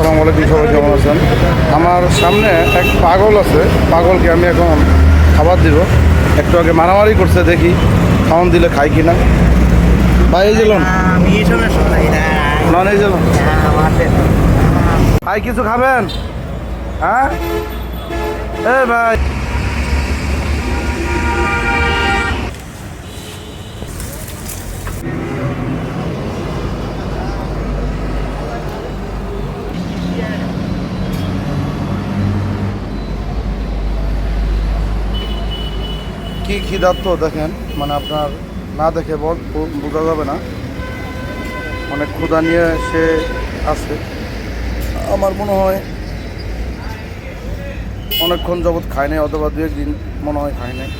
আসসালামু আলাইকুম, সবাই কেমন আছেন? আমার সামনে এক পাগল আছে। পাগলকে আমি এখন খাবার দিব। একটু আগে মারামারি করছে, দেখি খাওয়ান দিলে খাই কিনা। ভাই, এই না নন দিলাম ভাই, কিছু খাবেন? হ্যাঁ? এ ভাই। কি খিদার্ত দেখেন? মানে আপনার না দেখে বোঝা যাবে না। অনেক ক্ষুদা নিয়ে সে আছে। আমার মনে হয় অনেকক্ষণ যাবৎ খায় নাই, অথবা দু একদিন মনে হয় খায় নাই।